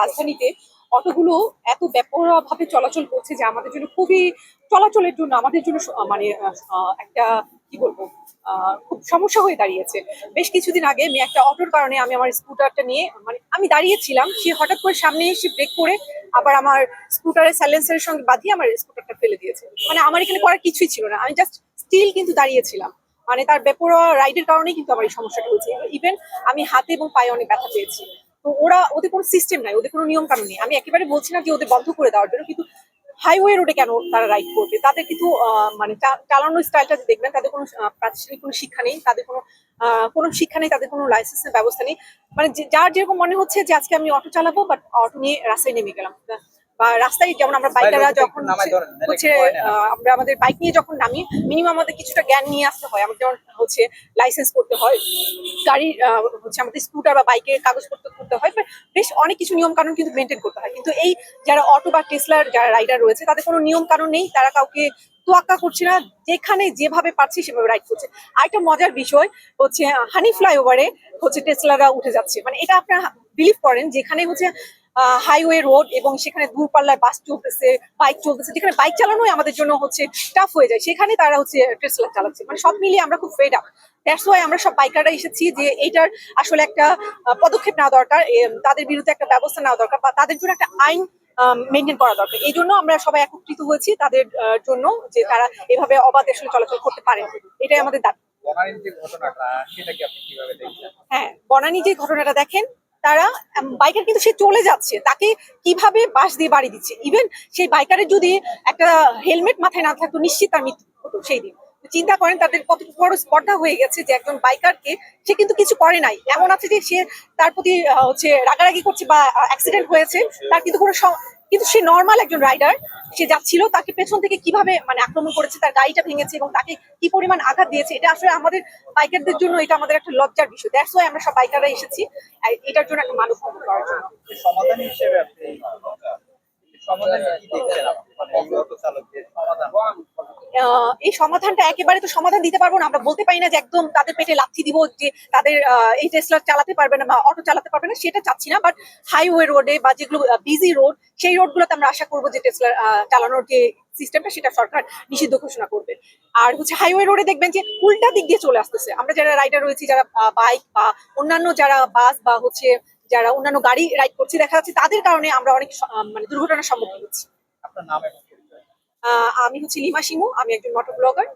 রাজধানীতে অটোগুলো এত ব্যাপকভাবে চলাচল করছে যে আমাদের জন্য খুবই চলাচলের জন্য, আমাদের জন্য মানে একটা, কি বলব খুব সমস্যা হয়ে দাঁড়িয়েছে। বেশ কিছুদিন আগে আমি একটা অটোর কারণে আমি আমার স্কুটারটা নিয়ে মানে আমি দাঁড়িয়েছিলাম, সে হঠাৎ করে সামনে এসে ব্রেক করে আবার আমার স্কুটারের সাইলেন্সারের সঙ্গে বাঁধিয়ে আমার স্কুটারটা ফেলে দিয়েছে। মানে আমার এখানে করার কিছুই ছিল না, আমি জাস্ট স্টিল কিন্তু দাঁড়িয়েছিলাম। মানে তার বেপরোয়া রাইডের কারণেই কিন্তু আমার এই সমস্যাটা হয়েছে। ইভেন আমি হাতে এবং পায়ে অনেক ব্যথা পেয়েছি। তো ওরা, ওদের কোনো সিস্টেম নাই, ওদের কোনো নিয়ম কানুন নেই। আমি একেবারে বলছি না যে ওদের বন্ধ করে দেওয়ার জন্য, কিন্তু হাইওয়ে রোডে কেন তারা রাইড করবে? তাদের কিন্তু মানে চালানোর স্টাইলটা দেখবেন, তাদের কোনো প্রাতিষ্ঠানিক কোনো শিক্ষা নেই, তাদের কোনো কোনো শিক্ষা নেই, তাদের কোনো লাইসেন্সের ব্যবস্থা নেই। মানে যার যেরকম মনে হচ্ছে যে, আজকে আমি অটো চালাবো বাট অটো নিয়ে রাস্তায় নেমে গেলাম। বা রাস্তায় যেমন আমরা বাইকাররা যখন হচ্ছে- আমরা আমাদের বাইক নিয়ে যখন নামি মিনিমাম আমাদের কিছুটা জ্ঞান নিয়ে আসতে হয়। আমাদের যেমন হচ্ছে লাইসেন্স করতে হয় গাড়ি হচ্ছে আমাদের স্কুটার বা বাইকের কাগজপত্র করতে হয় বেশ অনেক কিছু নিয়ম কানুন কিন্তু মেনটেন করতে হয়। কিন্তু এই যারা অটো বা টেসলার যারা রাইডার রয়েছে তাদের কোনো নিয়ম কানুন নেই তারা কাউকে তোয়াক্কা করছে না যেখানে যেভাবে পারছে সেভাবে রাইড করছে। আরেকটা মজার বিষয় হচ্ছে হানি ফ্লাইওভারে হচ্ছে টেসলারা উঠে যাচ্ছে। মানে এটা আপনারা বিলিভ করেন যেখানে হচ্ছে হাইওয়ে রোড এবং সেখানে দূরপাল্লায় বাস চলতেছে বাইক চলতেছে যেখানে বাইক চালানোই আমাদের জন্য হচ্ছে টাফ হয়ে যায়। সেখানে তারা হচ্ছে টেসলা চালাচ্ছে। মানে সব মিলিয়ে আমরা খুব ফেড আপ দ্যাটস ওয়াই আমরা সব বাইকাররা এসেছি যে এইটার আসলে একটা পদক্ষেপ নেওয়া দরকার তাদের বিরুদ্ধে একটা ব্যবস্থা নেওয়া দরকার বা তাদের জন্য একটা আইন মেনটেন করা দরকার। এই জন্য আমরা সবাই একত্রিত হয়েছি তাদের জন্য যে তারা এভাবে অবাধে আসলে চলাচল করতে পারে। এটাই আমাদের দাবি। হ্যাঁ বনানী যে ঘটনাটা দেখেন তারা বাইকার কিন্তু সে চলে যাচ্ছে। তাকে কীভাবে বাস দিয়ে বাড়ি দিচ্ছে? ইভেন সেই বাইকারের যদি একটা হেলমেট মাথায় না থাকতো, নিশ্চিত তার মৃত্যু হতো সেই দিন। চিন্তা করেন, তাদের কত বড় স্পর্ধা হয়ে গেছে যে একজন বাইকারকে সে কিন্তু কিছু করে নাই। এমন আছে যে সে তার প্রতি হচ্ছে রাগারাগি করছে বা অ্যাক্সিডেন্ট হয়েছে, তার কিন্তু কোনো কিন্তু সে নর্মাল একজন রাইডার সে যাচ্ছিল, তাকে পেছন থেকে কীভাবে মানে আক্রমণ করেছে, তার গাড়িটা ভেঙেছে এবং তাকে কি পরিমাণ আঘাত দিয়েছে, এটা আসলে আমাদের বাইকারদের জন্য এটা আমাদের একটা লজ্জার বিষয়। দ্যাটস ওয়াই আমরা সব বাইকাররা এসেছি এটার জন্য একটা মানুষ করার জন্য। সমাধান হিসেবে আপনি সমাধান কি দেখছেন? আপনি মানে সমাধান। এই সমাধানটা একেবারে তো সমাধান দিতে পারব না। আমরা বলতে পারি না যে একদম তাদের পেটে লাথি দিব যে তাদের এই টেসলা চালাতে পারবে না বা অটো চালাতে পারবে না, সেটা চাচ্ছি না। বাট হাইওয়ে রোডে বা যেগুলো বিজি রোড সেই রোডগুলোতে আমরা আশা করব যে টেসলা চালানোর যে সিস্টেমটা সেটা সরকার নিষিদ্ধ ঘোষণা করবে। আর হচ্ছে হাইওয়ে রোডে দেখবেন যে উল্টা দিক দিয়ে চলে আসতেছে। আমরা যারা রাইডার রয়েছি, যারা বাইক বা অন্যান্য যারা বাস বা হচ্ছে যারা অন্যান্য গাড়ি রাইড করছে, দেখা যাচ্ছে তাদের কারণে আমরা অনেক মানে দুর্ঘটনার সম্মুখীন হচ্ছি। আপনার নাম আমি হচ্ছি লিমা সিমু আমি একজন মোটর ব্লগার